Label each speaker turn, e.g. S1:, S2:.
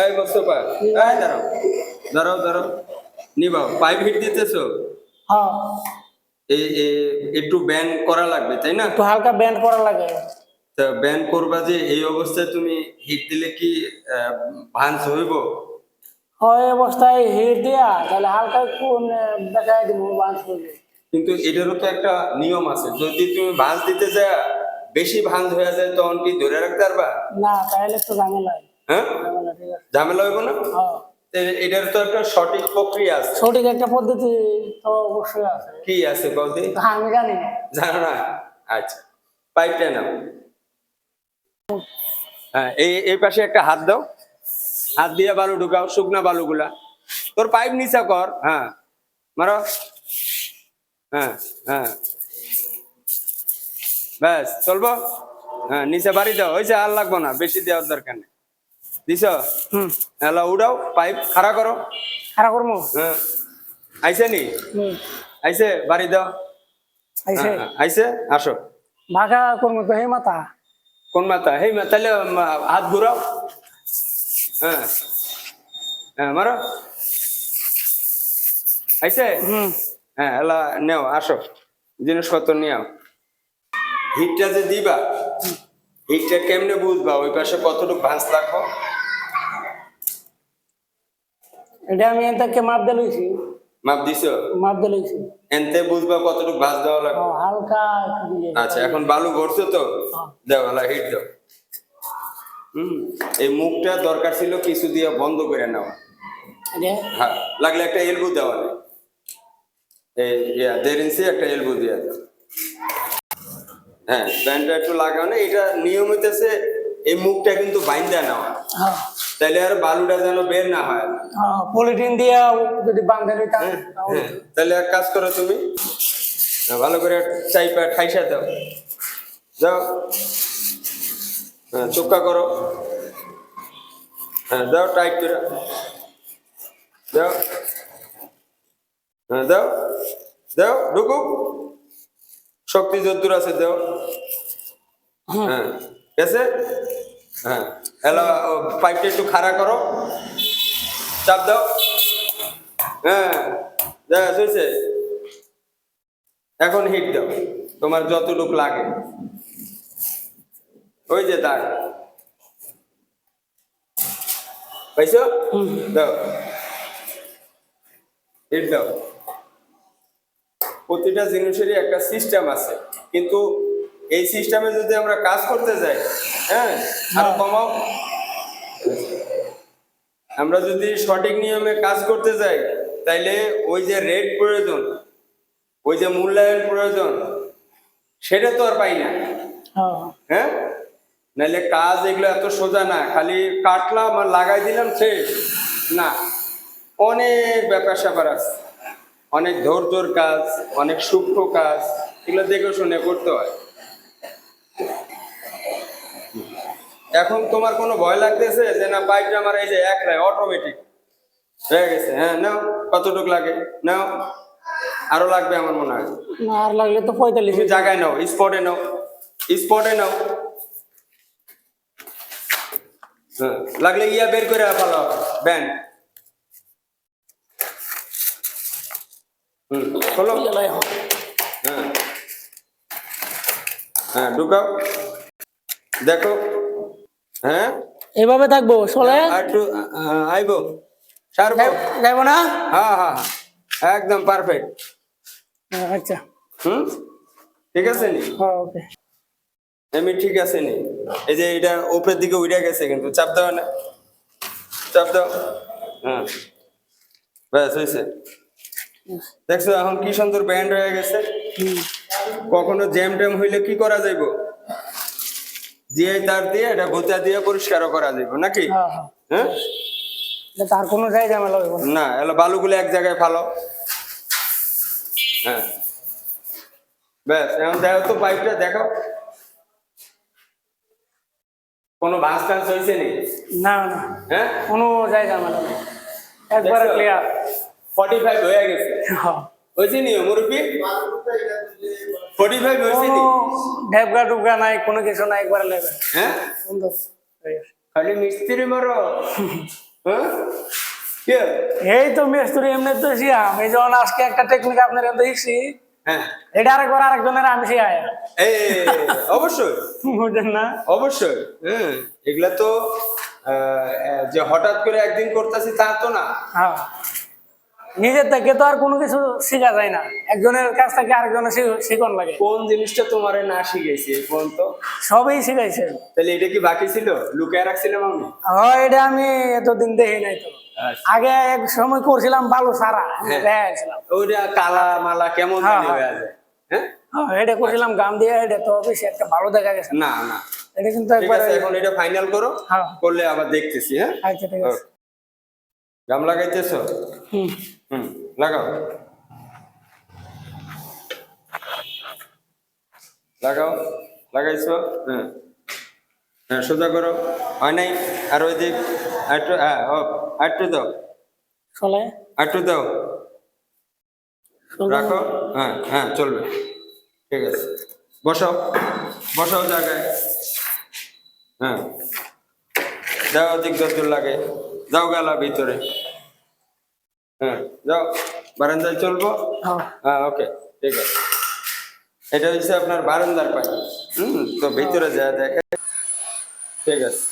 S1: এই মোস্তফা এই দাঁড়াও। দাঁড়াও দাঁড়াও। নিবাও পাইপ হিট দিতেছো?
S2: হ্যাঁ।
S1: একটু ব্যান করা লাগবে তাই না?
S2: একটু হালকা ব্যান্ড করা লাগে।
S1: তা ব্যান করবা যে এই অবস্থায় তুমি হিট দিলে কি ভাঁজ হইব?
S2: হয় অবস্থায় হিট দিয়া তাহলে হালকা কোন দেখাই দিব বাঁশ করবে
S1: কিন্তু এটারও তো একটা নিয়ম আছে যদি তুমি ভাঁজ দিতে যা বেশি ভাঁজ হয়ে যায় তখন কি ধরে রাখতে পারবা?
S2: না তাহলে একটু ঝামেলা হয়।
S1: হ্যাঁ?
S2: ঝামেলা
S1: হইব না?
S2: হ্যাঁ।
S1: এটার তো একটা সঠিক প্রক্রিয়া আছে।
S2: সঠিক একটা পদ্ধতি তো অবশ্যই আছে।
S1: কি আছে বলতে
S2: আমি জানি। না
S1: জানো না আচ্ছা। পাইপটা নাও হ্যাঁ এই এই পাশে একটা হাত দাও। হাত দিয়ে বালু ঢুকাও শুকনা বালুগুলা। তোর পাইপ নিচা কর হ্যাঁ। মারো। হ্যাঁ হ্যাঁ। ব্যাস চলবো? হ্যাঁ নিচে বাড়ি দাও। ওই যে আর লাগবো না বেশি দেওয়ার দরকার নেই। দিছ?
S2: হুম।
S1: হ্যালো উড়াও পাইপ খাড়া করো।
S2: খারাপ করব
S1: হ্যাঁ। আইসে নি?
S2: হুম।
S1: আইসে বাড়ি দাও
S2: আইসে
S1: হ্যাঁ, হ্যাঁ, আইসে আসো।
S2: ভাগা করব তো হে মাথা
S1: কোন মাথা হেই মা তাহলে হাত ঘুরাও। হ্যাঁ। হ্যাঁ মারো।
S2: হুম।
S1: হ্যাঁ এলা নেও আসো। জিনিসপত্র নিয়ে হিটটা যে দিবা হিটটা কেমনে বুঝবা? ওই পাশে কতটুকু ভাঁজ রাখো?
S2: এটা আমি এটাকে মাপ দিয়ে লইছি।
S1: মাপ দিছো?
S2: মাপ দিয়ে লইছি।
S1: এনতে বুঝবা কতটুকু ভাঁজ দেওয়া লাগবে।
S2: হালকা
S1: আচ্ছা এখন বালু ভরছো তো?
S2: হ্যাঁ।
S1: দাও এলা হিট দাও। হুম এই মুখটা দরকার ছিল কিছু দিয়ে বন্ধ করে নাও। হ্যাঁ লাগলে একটা এলবো দেওয়া নেই এই দেড় ইঞ্চি একটা এলবো দেওয়া দাও। হ্যাঁ ব্যান্ডটা একটু লাগাও না এটা নিয়ম হইতেছে এই মুখটা কিন্তু বাইন্দা নেওয়া তাহলে আর বালুটা যেন বের না হয়।
S2: হ্যাঁ, পলিথিন দিয়ে যদি বাঁধে লইতাম
S1: হ্যাঁ,
S2: তাহলে
S1: হ্যাঁ। এক কাজ করো তুমি। হ্যাঁ, ভালো করে চাইপা ঠাইসা দাও। যাও। হ্যাঁ চোখা করো। হ্যাঁ দাও টাইট করে। দাও হ্যাঁ দাও। দাও ঢুকুক। শক্তি যদ্দূর আছে দাও। হ্যাঁ। আছে হ্যাঁ। হ্যালো পাইপটা একটু খাড়া করো। চাপ দাও। হ্যাঁ দেখা হয়েছে এখন হিট দাও। তোমার যতটুক লাগে। ওই যে দাগ। পাইছো? দাও। হিট দাও। প্রতিটা জিনিসেরই একটা সিস্টেম আছে। কিন্তু এই সিস্টেমে যদি আমরা কাজ করতে যাই হ্যাঁ কমাও। আমরা যদি সঠিক নিয়মে কাজ করতে যাই তাইলে ওই যে রেট প্রয়োজন ওই যে মূল্যায়ন প্রয়োজন সেটা তো আর পাই না।
S2: হ্যাঁ?
S1: নাইলে কাজ এগুলো এত সোজা না খালি কাটলাম আর লাগাই দিলাম শেষ। না অনেক ব্যাপার স্যাপার আছে। অনেক ধৈর্যর কাজ অনেক সূক্ষ্ম কাজ এগুলো দেখে শুনে করতে হয়। এখন তোমার কোনো ভয় লাগতেছে যে না পাইপটা আমার এই যে এক রায় অটোমেটিক হয়ে গেছে হ্যাঁ নাও কতটুক লাগে? নাও আরও লাগবে আমার মনে হয়।
S2: না আর লাগলে তো পঁয়তাল্লিশ
S1: জায়গায় নাও স্পটে নাও স্পটে নাও। হ্যাঁ লাগলে ইয়া বের করে ফেলো ব্যান। খোলো। হ্যাঁ। হ্যাঁ ঢুকাও। দেখো হ্যাঁ?
S2: এভাবে থাকব চলে?
S1: আর একটু আইবো সারবো।
S2: যাইব না?
S1: হ্যাঁ হ্যাঁ হ্যাঁ। একদম পারফেক্ট
S2: আচ্ছা।
S1: হুম? ঠিক আছে নি?
S2: হ্যাঁ ওকে।
S1: এমনি ঠিক আছে নি। এই যে এটা উপরের দিকে উঠে গেছে কিন্তু চাপ দাও না। চাপ দাও। হ্যাঁ। ব্যাস হয়েছে। দেখছ এখন কি সুন্দর ব্যান্ড হয়ে গেছে? কখনো জ্যাম ট্যাম হইলে কি করা যাইব? দিয়ে তার দিয়ে এটা ভুতা দিয়ে পরিষ্কারও করা যাইব নাকি?
S2: হ্যাঁ হ্যাঁ।
S1: হ্যাঁ?
S2: তার কোনো জায়গা ঝামেলা না।
S1: এলো বালুগুলো এক জায়গায় ফালো। হ্যাঁ। ব্যাস এখন দেখো তো পাইপটা দেখো। কোনো ভাঁজ টাঁজ হয়েছে নি?
S2: না না।
S1: হ্যাঁ?
S2: কোনো জায়গা ঝামেলা নেই একবারে ক্লিয়ার
S1: ফর্টি ফাইভ হয়ে গেছে।
S2: হ্যাঁ।
S1: হয়েছে নি মুরব্বী? নি
S2: ঢেবগা নাই কোনো কিছু নাই একবারে লেবে
S1: হ্যাঁ?
S2: সুন্দর
S1: খালি মিস্ত্রি মারো। হ্যাঁ?
S2: এই তো মেস্তুরি এমনি তো শিয়াম এই যখন আজকে একটা টেকনিক আপনার দেখছি।
S1: হ্যাঁ।
S2: এটা আরেকবার আরেকজনের আমি
S1: এই অবশ্যই।
S2: না?
S1: অবশ্যই। হ্যাঁ এগুলা তো যে হঠাৎ করে একদিন করতেছি তা তো না।
S2: হ্যাঁ। নিজের থেকে তো আর কোনো কিছু শেখা যায় না। একজনের কাছ থেকে আরেকজনের শিখন লাগে।
S1: কোন জিনিসটা তোমারে না শিখেছি এই পর্যন্ত
S2: সবই শিখাইছে।
S1: তাহলে এটা কি বাকি ছিল? লুকায় রাখছিলাম আমি?
S2: হয় এটা আমি এতদিন দেখি নাই তো।
S1: আচ্ছা।
S2: আগে এক সময় করছিলাম বালু সারা
S1: হ্যাঁ। ওইটা কালা মালা কেমন
S2: হ্যাঁ, হ্যাঁ।
S1: হ্যাঁ? হ্যাঁ
S2: এটা করছিলাম গাম দিয়ে এটা তো বেশি একটা ভালো দেখা গেছে
S1: না। না
S2: এটা কিন্তু একবার
S1: এখন এটা ফাইনাল করো। করলে আবার দেখতেছি হ্যাঁ?
S2: আচ্ছা ঠিক আছে।
S1: গাম লাগাইতেছো
S2: হুম।
S1: হুম লাগাও। লাগাও লাগাইছো? হ্যাঁ হ্যাঁ সোজা করো। হয় নাই? আর ওই দিক আটটু হ্যাঁ ও আটটু দাও।
S2: চলে।
S1: আটটু দাও। রাখো? হ্যাঁ হ্যাঁ চলবে। ঠিক আছে। বসাও। বসাও জায়গায়। হ্যাঁ। যাও দিক দর লাগে যাও গেলা ভিতরে। হ্যাঁ যাও বারান্দায় চলবো?
S2: হ্যাঁ।
S1: হ্যাঁ ওকে ঠিক আছে। এটা হচ্ছে আপনার বারান্দার পাই হুম তো ভিতরে যা দেখে ঠিক আছে।